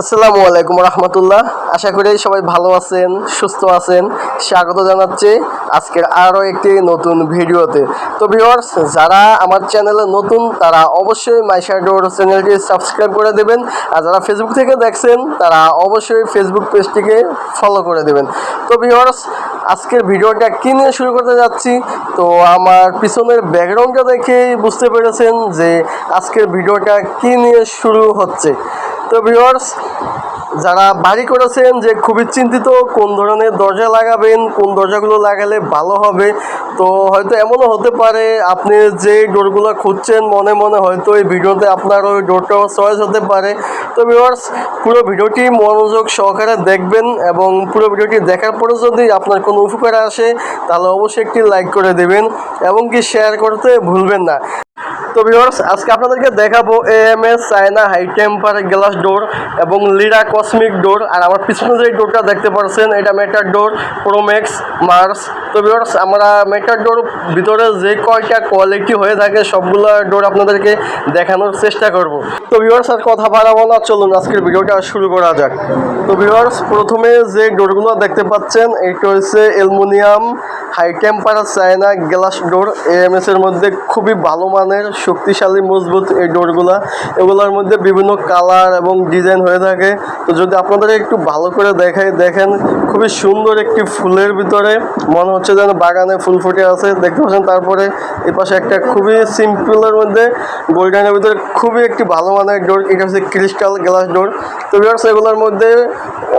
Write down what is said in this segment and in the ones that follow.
আসসালামু আলাইকুম রহমতুল্লাহ। আশা করি সবাই ভালো আছেন, সুস্থ আছেন। স্বাগত জানাচ্ছি আজকের আরও একটি নতুন ভিডিওতে। তো ভিউয়ার্স, যারা আমার চ্যানেলে নতুন, তারা অবশ্যই মাইশাডোর চ্যানেলটি সাবস্ক্রাইব করে দেবেন। আর যারা ফেসবুক থেকে দেখছেন, তারা অবশ্যই ফেসবুক পেজটিকে ফলো করে দেবেন। তো ভিউয়ার্স, আজকের ভিডিওটা কী নিয়ে শুরু করতে যাচ্ছি? তো আমার পিছনের ব্যাকগ্রাউন্ডটা দেখেই বুঝতে পেরেছেন যে আজকের ভিডিওটা কী নিয়ে শুরু হচ্ছে। তো ভিউয়ার্স, যারা বাড়ি করেছেন যে খুবই চিন্তিত কোন ধরনের দরজা লাগাবেন, কোন দরজাগুলো লাগালে ভালো হবে, তো হয়তো এমনও হতে পারে আপনি যে ডোরগুলো খুঁজছেন, মনে মনে হয়তো এই ভিডিওতে আপনার ওই ডোরটাও চয়েস হতে পারে। তো ভিউয়ার্স, পুরো ভিডিওটি মনোযোগ সহকারে দেখবেন এবং পুরো ভিডিওটি দেখার পরে যদি আপনার কোনো উপকার আসে, তাহলে অবশ্যই একটি লাইক করে দেবেন এবং কি শেয়ার করতে ভুলবেন না। তো ভিউয়ার্স আজকে আপনাদেরকে দেখাবো AMS China high temper glass door এবং লিরা কসমিক ডোর আর আমার পিছনে যে ডোরটা দেখতে পাচ্ছেন এটা মেটার ডোর প্রোম্যাক্স মার্স তো ভিউয়ার্স আমরা মেটার ডোর ভিতরে যে কয়টা কোয়ালিটি হয়ে থাকে, সবগুলো ডোর আপনাদেরকে দেখানোর চেষ্টা করব। তো ভিউয়ার্স আর কথা বাড়াবো না, চলুন আজকের ভিডিওটা শুরু করা যাক। তো ভিউয়ার্স প্রথমে যে ডোরগুলো দেখতে পাচ্ছেন, এটা হচ্ছে aluminium high tempered China glass door AMS এর মধ্যে খুবই ভালো মানের, শক্তিশালী, মজবুত এই ডোরগুলা। এগুলোর মধ্যে বিভিন্ন কালার এবং ডিজাইন হয়ে থাকে। তো যদি আপনাদের একটু ভালো করে দেখাই, দেখেন, খুবই সুন্দর একটি ফুলের ভিতরে। মনে হচ্ছে যেন বাগানে ফুল ফুটে আছে। দেখতে পাচ্ছেন, তারপরে এই পাশে একটা খুবই সিম্পলের মধ্যে গোল্ডেনের ভিতরে খুবই একটি ভালো মানের ডোর। এটা হচ্ছে ক্রিস্টাল গ্লাস ডোর। তো ভিউয়ার্স এগুলোর মধ্যে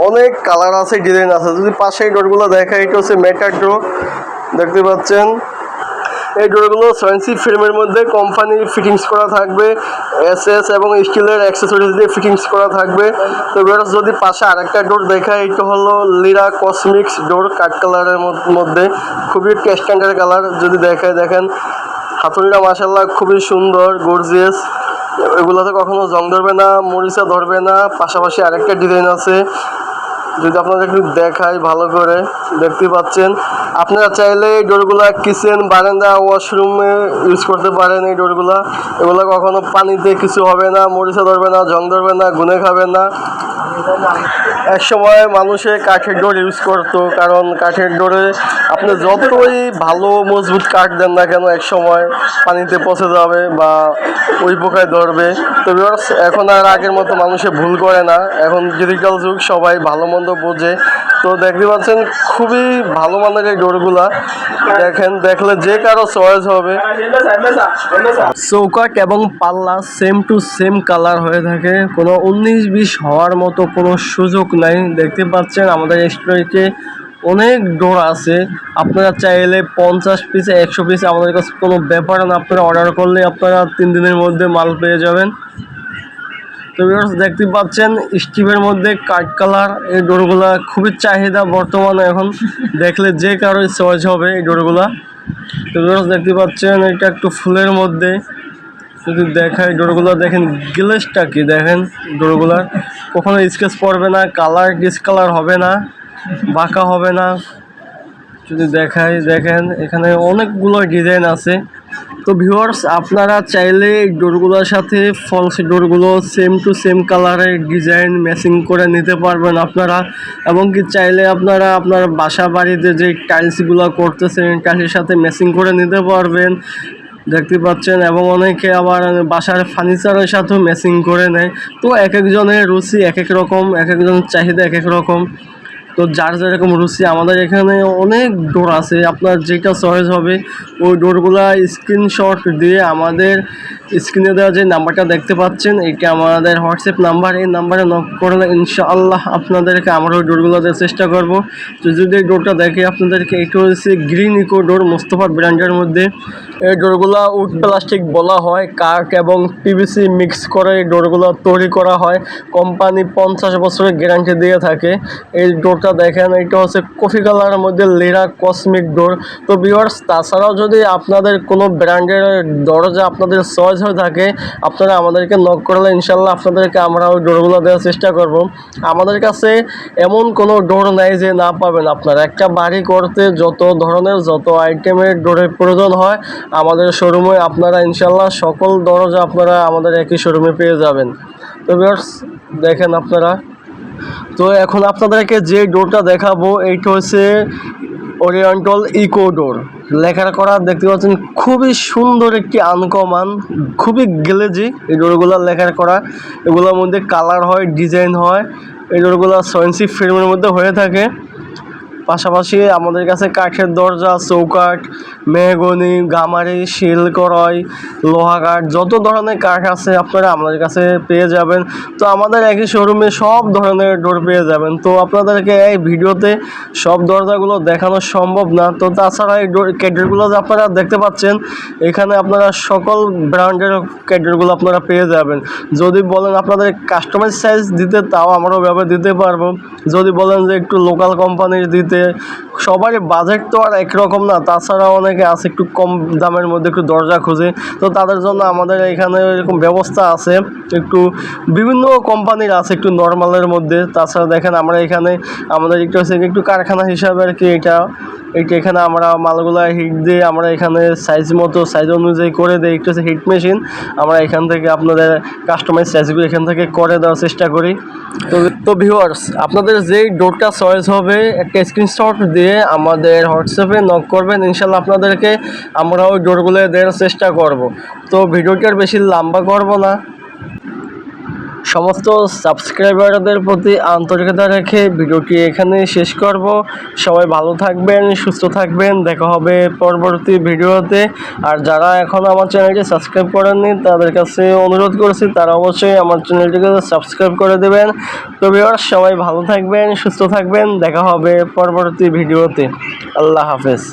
অনেক কালার আছে, ডিজাইন আছে। যদি পাশে ডোরগুলো দেখাই, এটা হচ্ছে মেটার ডোর দেখতে পাচ্ছেন। এই ডোরগুলো সোয়েন্সি ফ্রেমের মধ্যে কোম্পানি ফিটিংস করা থাকবে এস এস এবং স্টিলের অ্যাক্সেসরিজ দিয়ে ফিটিংস করা থাকবে। তো এবার যদি পাশে আরেকটা ডোর দেখায় এটা হলো লিরা কসমিক্স ডোর, কাঠ কালারের মধ্যে। খুবই স্ট্যান্ডার্ড কালার যদি দেখায় দেখেন। হাতুড়িটা মাসাল্লাহ খুবই সুন্দর গর্জিয়াস এগুলোতে কখনো জং ধরবে না, মরিচা ধরবে না। পাশাপাশি আরেকটা ডিজাইন আছে। যদি আপনাদের একটু দেখাই ভালো করে, দেখতে পাচ্ছেন। আপনারা চাইলে এই ডোরগুলা কিচেন, বারান্দা, ওয়াশরুমে ইউজ করতে পারেন এই ডোরগুলা। এগুলো কখনো পানিতে কিছু হবে না, মরিচা ধরবে না, জং ধরবে না, গুনে খাবে না। এক সময় মানুষে কাঠের ডোর ইউজ করতো, কারণ কাঠের ডোরে আপনি যতই ভালো মজবুত কাঠ দেন না কেন এক সময় পানিতে পচে যাবে বা ওই পোকায় ধরবে। তো এখন আর আগের মতো মানুষে ভুল করে না। এখন ডিজিটাল যুগ, সবাই ভালো মন্দ বোঝে। তো দেখতে পাচ্ছেন, খুবই ভালো মানের এই ডোরগুলা। দেখেন, দেখলে যে কারও চয়েস হবে। চৌকাট এবং পাল্লা সেম টু সেম কালার হয়ে থাকে। কোনো উনিশ বিশ হওয়ার মতো কোনো সুযোগ নাই। দেখতে পাচ্ছেন, আমাদের স্টোরিতে অনেক ডোর আছে। আপনারা চাইলে পঞ্চাশ পিস একশো পিস আমাদের কাছে কোনো ব্যাপার না। আপনারা অর্ডার করলে আপনারা তিন দিনের মধ্যে মাল পেয়ে যাবেন। তো ভিউয়ার্স দেখতে পাচ্ছেন, স্টিভের মধ্যে কাঠ কালার, এই ডোরগুলা খুবই চাহিদা বর্তমানে এখন। দেখলে যে কারোই চয়েস হবে এই ডোরগুলা। তো ভিউয়ার্স দেখতে পাচ্ছেন, এটা একটু ফুলের মধ্যে। যদি দেখায় ডোরগুলো, দেখেন গ্লেসটা কি, দেখেন ডোরগুলার। কখনো স্কেচ পড়বে না কালার ডিসকালার হবে না, বাঁকা হবে না। যদি দেখাই, দেখেন, এখানে অনেকগুলো ডিজাইন আছে। তো ভিউয়ার্স আপনারা চাইলে ডোরগুলোর সাথে ফলস ডোরগুলো সেম টু সেম কালারের ডিজাইন ম্যাচিং করে নিতে পারবেন আপনারা। এবং কি চাইলে আপনারা আপনার বাসা বাড়িতে যে টাইলসগুলো করতেছেন টাইলসের সাথে ম্যাচিং করে নিতে পারবেন। দেখতে পাচ্ছেন, এবং অনেকে আবার বাসার ফার্নিচারের সাথেও ম্যাচিং করে নেয়। তো এক একজনের রুচি এক এক রকম, এক একজনের চাহিদা এক এক রকম। তো যার যেরকম রুচি, আমাদের এখানে অনেক ডোর আছে। আপনার যেটা চয়েস হবে, ওই ডোরগুলা স্ক্রিনশট দিয়ে আমাদের স্ক্রিনে দেওয়া যে নাম্বারটা দেখতে পাচ্ছেন, এটা আমাদের হোয়াটসঅ্যাপ নাম্বার। এই নাম্বারে নক করলে ইনশাআল্লাহ আপনাদেরকে আমরা ওই ডোরগুলো দেওয়ার চেষ্টা করব। তো যদি ডোরটা দেখে আপনাদেরকে, এটা হচ্ছে গ্রিন ইকো ডোর মোস্তফা ব্র্যান্ডের মধ্যে। এই ডোরগুলা উড প্লাস্টিক বলা হয় কাঠ এবং পিভিসি মিক্স করে এই ডোরগুলো তৈরি করা হয়। কোম্পানি পঞ্চাশ বছরের গ্যারান্টি দিয়ে থাকে। এই ডোরটা দেখেন, এটা হচ্ছে কফি কালারের মধ্যে লেরা কসমিক ডোর। তো ভিউয়ার্স তাছাড়াও যদি আপনাদের কোনো ব্র্যান্ডের দরজা আপনাদের চয়েস হয়ে থাকে, আপনারা আমাদেরকে নক করলে ইনশাল্লাহ আপনাদেরকে আমরা ওই ডোরগুলো দেওয়ার চেষ্টা করব। আমাদের কাছে এমন কোনো ডোর নাই যে না পাবেন আপনারা। একটা বাড়ি করতে যত ধরনের যত আইটেমের ডোরের প্রয়োজন হয় আমাদের শোরুমে আপনারা ইনশাল্লাহ সকল দরজা আপনারা আমাদের একই শোরুমে পেয়ে যাবেন। তো ভিউয়ার্স দেখেন আপনারা। তো এখন আপনাদেরকে যে ডোরটা দেখাবো, এইটা হচ্ছে ওরিয়েন্টাল ইকো ডোর লেখার করা দেখতে পাচ্ছেন, খুবই সুন্দর একটি আনকমান, খুবই গ্লেজি এই ডোরগুলো লেখার করা। এগুলোর মধ্যে কালার হয়, ডিজাইন হয়, এই ডোরগুলো সয়েন্সি ফ্রেমের মধ্যে হয়ে থাকে। পাশাপাশি আমাদের কাছে কাঠের দরজা, চৌকাঠ, মেহগনি, গামারি শিল করয় লোহা কাঠ যত ধরনের কাঠ আছে আপনারা আমাদের কাছে পেয়ে যাবেন। তো আমাদের একই শোরুমে সব ধরনের ডোর পেয়ে যাবেন। তো আপনাদেরকে এই ভিডিওতে সব দরজাগুলো দেখানো সম্ভব না। তো তাছাড়া এই ডোর ক্যাডেটগুলো যে আপনারা দেখতে পাচ্ছেন, এখানে আপনারা সকল ব্র্যান্ডের ক্যাডেটগুলো আপনারা পেয়ে যাবেন। যদি বলেন আপনাদের কাস্টমাইজ সাইজ দিতে, তাও আমরাও ব্যবহার দিতে পারব। যদি বলেন যে একটু লোকাল কোম্পানির দিতে সবারই বাজেট তো আর একরকম না তাছাড়া অনেকে আছে একটু কম দামের মধ্যে একটু দরজা খুঁজে, তো তাদের জন্য আমাদের এখানে এরকম ব্যবস্থা আছে, একটু বিভিন্ন কোম্পানির আছে একটু নর্মালের মধ্যে, তাছাড়া দেখেন আমরা এখানে আমাদের একটু হচ্ছে একটু কারখানা হিসাবে আর কি এটা এখানে আমরা মালগুলা হিট দিয়ে আমরা এখানে সাইজ মতো সাইজ অনুযায়ী করে দিই, একটু হচ্ছে হিট মেশিন আমরা এখান থেকে আপনাদের কাস্টমাইজ সাইজগুলো এখান থেকে করে দেওয়ার চেষ্টা করি। তো তো ভিউয়ার্স আপনাদের যেই ডোরটা চয়েস হবে, একটা স্ক্রিনশট দিয়ে আমাদের হোয়াটসঅ্যাপে নক করবেন। ইনশাল্লাহ আপনাদেরকে আমরা ওই ডোরগুলো দেওয়ার চেষ্টা করব। তো ভিডিওটার বেশি লম্বা করব না। সমস্ত সাবস্ক্রাইবারদের প্রতি আন্তরিকতা রেখে ভিডিওটি এখানে শেষ করব। সবাই ভালো থাকবেন, সুস্থ থাকবেন, দেখা হবে পরবর্তী ভিডিওতে। আর যারা এখন আমার চ্যানেলটি সাবস্ক্রাইব করেননি, তাদের কাছে অনুরোধ করছি, তারা অবশ্যই আমার চ্যানেলটিকে সাবস্ক্রাইব করে দেবেন। তো সবাই ভালো থাকবেন, সুস্থ থাকবেন, দেখা হবে পরবর্তী ভিডিওতে। আল্লাহ হাফেজ।